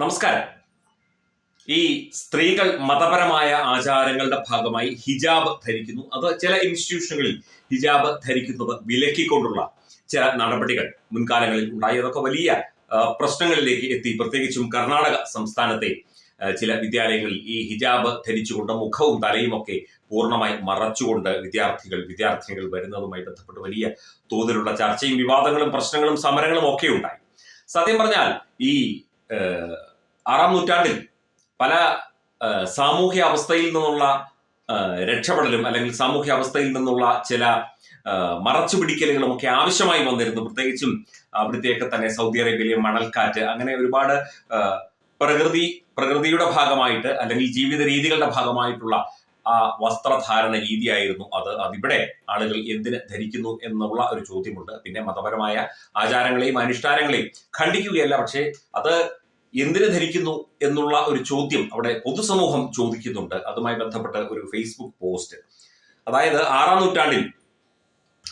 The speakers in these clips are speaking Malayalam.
നമസ്കാരം. ഈ സ്ത്രീകൾ മതപരമായ ആചാരങ്ങളുടെ ഭാഗമായി ഹിജാബ് ധരിക്കുന്നു. അത് ചില ഇൻസ്റ്റിറ്റ്യൂഷനുകളിൽ ഹിജാബ് ധരിക്കുന്നത് വിലക്കിക്കൊണ്ടുള്ള ചില നടപടികൾ മുൻകാലങ്ങളിൽ ഉണ്ടായി. അതൊക്കെ വലിയ പ്രശ്നങ്ങളിലേക്ക് എത്തി. പ്രത്യേകിച്ചും കർണാടക സംസ്ഥാനത്തെ ചില വിദ്യാലയങ്ങളിൽ ഈ ഹിജാബ് ധരിച്ചുകൊണ്ട് മുഖവും തലയും ഒക്കെ പൂർണമായി മറച്ചുകൊണ്ട് വിദ്യാർത്ഥികൾ വിദ്യാർത്ഥിനികൾ വരുന്നതുമായി ബന്ധപ്പെട്ട് വലിയ തോതിലുള്ള ചർച്ചയും വിവാദങ്ങളും പ്രശ്നങ്ങളും സമരങ്ങളും ഒക്കെ ഉണ്ടായി. സത്യം പറഞ്ഞാൽ ഈ ആറാം നൂറ്റാണ്ടിൽ പല സാമൂഹ്യ അവസ്ഥയിൽ നിന്നുള്ള രക്ഷപ്പെടലും അല്ലെങ്കിൽ സാമൂഹ്യ അവസ്ഥയിൽ നിന്നുള്ള ചില മറച്ചു പിടിക്കലുകളും ഒക്കെ ആവശ്യമായി വന്നിരുന്നു. പ്രത്യേകിച്ചും അവിടുത്തെയൊക്കെ തന്നെ സൗദി അറേബ്യയിലെ മണൽക്കാറ്റ് അങ്ങനെ ഒരുപാട് പ്രകൃതി പ്രകൃതിയുടെ ഭാഗമായിട്ട് അല്ലെങ്കിൽ ജീവിത രീതികളുടെ ഭാഗമായിട്ടുള്ള ആ വസ്ത്രധാരണ രീതിയായിരുന്നു അത്. അതിവിടെ ആളുകൾ എന്തിന് ധരിക്കുന്നു എന്നുള്ള ഒരു ചോദ്യമുണ്ട്. പിന്നെ മതപരമായ ആചാരങ്ങളെയും അനുഷ്ഠാനങ്ങളെയും ഖണ്ഡിക്കുകയല്ല. പക്ഷേ അത് എന്തിനു ധരിക്കുന്നു എന്നുള്ള ഒരു ചോദ്യം അവിടെ പൊതുസമൂഹം ചോദിക്കുന്നുണ്ട്. അതുമായി ബന്ധപ്പെട്ട ഒരു ഫേസ്ബുക്ക് പോസ്റ്റ് അതായത് ആറാം നൂറ്റാണ്ടിൽ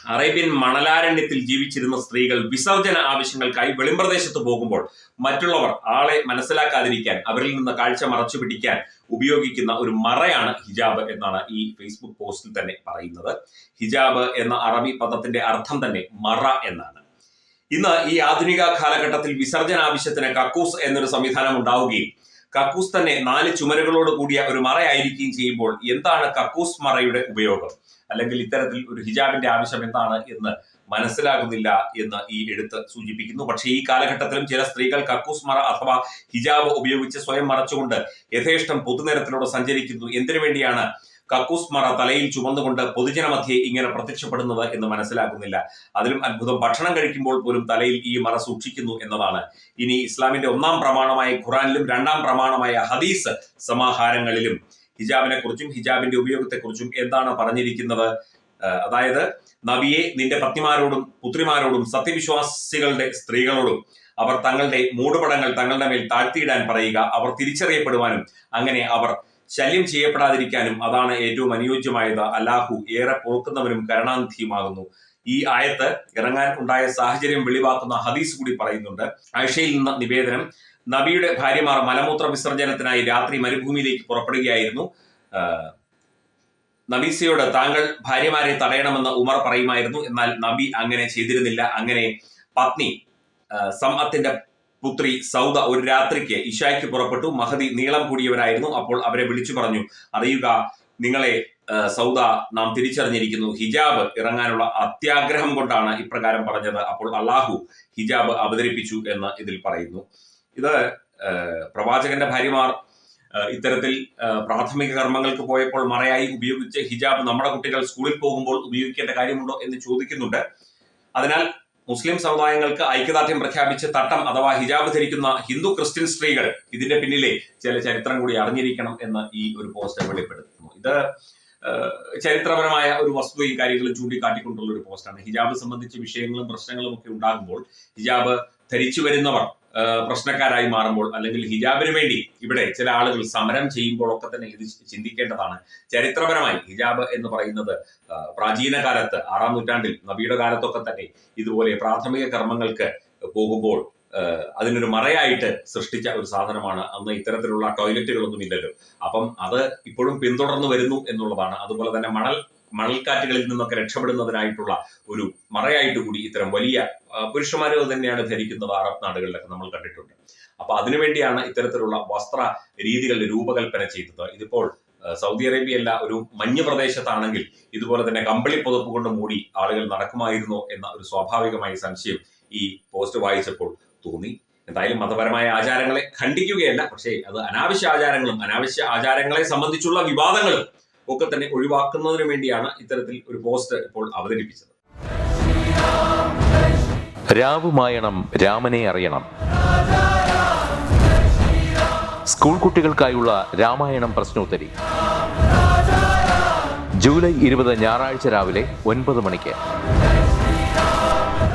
അറേബ്യൻ മണലാരണ്യത്തിൽ ജീവിച്ചിരുന്ന സ്ത്രീകൾ വിസർജന ആവശ്യങ്ങൾക്കായി വെളിമ്പ്രദേശത്ത് പോകുമ്പോൾ മറ്റുള്ളവർ ആളെ മനസ്സിലാക്കാതിരിക്കാൻ അവരിൽ നിന്ന് കാഴ്ച മറച്ചു പിടിക്കാൻ ഉപയോഗിക്കുന്ന ഒരു മറയാണ് ഹിജാബ് എന്നാണ് ഈ ഫേസ്ബുക്ക് പോസ്റ്റിൽ തന്നെ പറയുന്നത്. ഹിജാബ് എന്ന അറബി പദത്തിന്റെ അർത്ഥം തന്നെ മറ എന്നാണ്. ഇന്ന് ഈ ആധുനിക കാലഘട്ടത്തിൽ വിസർജന ആവശ്യത്തിന് കക്കൂസ് എന്നൊരു സംവിധാനം ഉണ്ടാവുകയും കക്കൂസ് തന്നെ നാല് ചുമരുകളോട് കൂടിയ ഒരു മറയായിരിക്കുകയും ചെയ്യുമ്പോൾ എന്താണ് കക്കൂസ് മറയുടെ ഉപയോഗം? അല്ലെങ്കിൽ ഇത്തരത്തിൽ ഒരു ഹിജാബിന്റെ ആവശ്യം എന്താണ് എന്ന് മനസ്സിലാകുന്നില്ല എന്ന് ഈ എഴുത്ത് സൂചിപ്പിക്കുന്നു. പക്ഷേ ഈ കാലഘട്ടത്തിലും ചില സ്ത്രീകൾ കക്കൂസ് മറ അഥവാ ഹിജാബ് ഉപയോഗിച്ച് സ്വയം മറച്ചുകൊണ്ട് യഥേഷ്ടം പൊതുനിരത്തിലൂടെ സഞ്ചരിക്കുന്നു. എന്തിനു വേണ്ടിയാണ് കക്കൂസ് മറ തലയിൽ ചുമന്നുകൊണ്ട് പൊതുജനമധ്യേ ഇങ്ങനെ പ്രത്യക്ഷപ്പെടുന്നത് എന്ന് മനസ്സിലാക്കുന്നില്ല അതിലും അത്ഭുതം ഭക്ഷണം കഴിക്കുമ്പോൾ പോലും തലയിൽ ഈ മറ സൂക്ഷിക്കുന്നു എന്നതാണ്. ഇനി ഇസ്ലാമിന്റെ ഒന്നാം പ്രമാണമായ ഖുറാനിലും രണ്ടാം പ്രമാണമായ ഹദീസ് സമാഹാരങ്ങളിലും ഹിജാബിനെ കുറിച്ചും ഹിജാബിന്റെ ഉപയോഗത്തെക്കുറിച്ചും എന്താണ് പറഞ്ഞിരിക്കുന്നത്? അതായത് നബിയെ നിന്റെ പത്നിമാരോടും പുത്രിമാരോടും സത്യവിശ്വാസികളുടെ സ്ത്രീകളോടും അവർ തങ്ങളുടെ മൂടുപടങ്ങൾ തങ്ങളുടെ മേൽ താഴ്ത്തിയിടാൻ പറയുക അവർ തിരിച്ചറിയപ്പെടുവാനും അങ്ങനെ അവർ ശല്യം ചെയ്യപ്പെടാതിരിക്കാനും അതാണ് ഏറ്റവും അനുയോജ്യമായത്. അല്ലാഹു ഏറെ പൊറുക്കുന്നവനും കരുണാനിധിയുമാകുന്നു. ഈ ആയത്ത് ഇറങ്ങാൻ ഉണ്ടായ സാഹചര്യം വെളിവാക്കുന്ന ഹദീസ് കൂടി പറയുന്നുണ്ട്. ആഴ്ചയിൽ നിന്ന് നിവേദനം നബിയുടെ ഭാര്യമാർ മലമൂത്ര വിസർജനത്തിനായി രാത്രി മരുഭൂമിയിലേക്ക് പുറപ്പെടുകയായിരുന്നു. നബീസയോട് താങ്കൾ ഭാര്യമാരെ തടയണമെന്ന് ഉമർ പറയുമായിരുന്നു. എന്നാൽ നബി അങ്ങനെ ചെയ്തിരുന്നില്ല. അങ്ങനെ പത്നി സംഅത്തിന്റെ പുത്രി സൗദ ഒരു രാത്രിക്ക് ഇഷായ്ക്ക് പുറപ്പെട്ടു. മഹദി നീളം കൂടിയവരായിരുന്നു. അപ്പോൾ അവരെ വിളിച്ചു പറഞ്ഞു അറിയുക നിങ്ങളെ സൗദ നാം തിരിച്ചറിഞ്ഞിരിക്കുന്നു. ഹിജാബ് ഇറങ്ങാനുള്ള അത്യാഗ്രഹം കൊണ്ടാണ് ഇപ്രകാരം പറഞ്ഞത്. അപ്പോൾ അള്ളാഹു ഹിജാബ് അവതരിപ്പിച്ചു എന്ന് ഇതിൽ പറയുന്നു. ഇത് പ്രവാചകന്റെ ഭാര്യമാർ ഇത്തരത്തിൽ പ്രാഥമിക കർമ്മങ്ങൾക്ക് പോയപ്പോൾ മറയായി ഉപയോഗിച്ച ഹിജാബ് നമ്മുടെ കുട്ടികൾ സ്കൂളിൽ പോകുമ്പോൾ ഉപയോഗിക്കേണ്ട കാര്യമുണ്ടോ എന്ന് ചോദിക്കുന്നുണ്ട്. അതിനാൽ മുസ്ലിം സമുദായങ്ങൾക്ക് ഐക്യദാർഢ്യം പ്രഖ്യാപിച്ച് തട്ടം അഥവാ ഹിജാബ് ധരിക്കുന്ന ഹിന്ദു ക്രിസ്ത്യൻ സ്ത്രീകൾ ഇതിന്റെ പിന്നിലെ ചില ചരിത്രം കൂടി അറിഞ്ഞിരിക്കണം എന്ന് ഈ ഒരു പോസ്റ്റ് വെളിപ്പെടുത്തുന്നു. ഇത് ചരിത്രപരമായ ഒരു വസ്തുതയും കാര്യങ്ങളും ചൂണ്ടിക്കാട്ടിക്കൊണ്ടുള്ള ഒരു പോസ്റ്റാണ് ഹിജാബ് സംബന്ധിച്ച് വിഷയങ്ങളും പ്രശ്നങ്ങളും ഒക്കെ ഉണ്ടാകുമ്പോൾ ഹിജാബ് ധരിച്ചു വരുന്നവർ പ്രശ്നക്കാരായി മാറുമ്പോൾ അല്ലെങ്കിൽ ഹിജാബിന് വേണ്ടി ഇവിടെ ചില ആളുകൾ സമരം ചെയ്യുമ്പോഴൊക്കെ തന്നെ ഇത് ചിന്തിക്കേണ്ടതാണ്. ചരിത്രപരമായി ഹിജാബ് എന്ന് പറയുന്നത് പ്രാചീന കാലത്ത് ആറാം നൂറ്റാണ്ടിൽ നബിയുടെ കാലത്തൊക്കെ തന്നെ ഇതുപോലെ പ്രാഥമിക കർമ്മങ്ങൾക്ക് പോകുമ്പോൾ അതിനൊരു മറയായിട്ട് സൃഷ്ടിച്ച ഒരു സാധനമാണ് അന്ന് ഇത്തരത്തിലുള്ള ടോയ്ലറ്റുകളൊന്നും ഇല്ലല്ലോ അപ്പം അത് ഇപ്പോഴും പിന്തുടർന്നു വരുന്നു എന്നുള്ളതാണ്. അതുപോലെ തന്നെ മണൽ മണൽക്കാറ്റുകളിൽ നിന്നൊക്കെ രക്ഷപ്പെടുന്നതിനായിട്ടുള്ള ഒരു മറയായിട്ട് കൂടി ഇത്തരം വലിയ പുരുഷന്മാരെ തന്നെയാണ് ധരിക്കുന്നത് അറബ് നാടുകളിലൊക്കെ നമ്മൾ കണ്ടിട്ടുണ്ട്. അപ്പൊ അതിനുവേണ്ടിയാണ് ഇത്തരത്തിലുള്ള വസ്ത്ര രീതികൾ രൂപകൽപ്പന ചെയ്തത്. ഇതിപ്പോൾ സൗദി അറേബ്യ അല്ല ഒരു മഞ്ഞ് പ്രദേശത്താണെങ്കിൽ ഇതുപോലെ തന്നെ കമ്പിളി പുതപ്പ് കൊണ്ട് മൂടി ആളുകൾ നടക്കുമായിരുന്നു എന്ന ഒരു സ്വാഭാവികമായ സംശയം ഈ പോസ്റ്റ് വായിച്ചപ്പോൾ തോന്നി. എന്തായാലും മതപരമായ ആചാരങ്ങളെ ഖണ്ഡിക്കുകയല്ല പക്ഷേ അത് അനാവശ്യ ആചാരങ്ങളും അനാവശ്യ ആചാരങ്ങളെ സംബന്ധിച്ചുള്ള വിവാദങ്ങളും ഒക്കെ തന്നെ ഒഴിവാക്കുന്നതിന് വേണ്ടിയാണ് ഇത്തരത്തിൽ ഒരു പോസ്റ്റ് ഇപ്പോൾ അവതരിപ്പിച്ചത്. രാവുമായണം രാമനെ അറിയണം. സ്കൂൾ കുട്ടികൾക്കായുള്ള രാമായണം പ്രശ്നോത്തരി. ജൂലൈ ഇരുപത് ഞായറാഴ്ച രാവിലെ ഒൻപത് മണിക്ക്.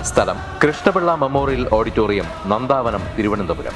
സ്ഥലം കൃഷ്ണപിള്ള മെമ്മോറിയൽ ഓഡിറ്റോറിയം നന്ദാവനം തിരുവനന്തപുരം.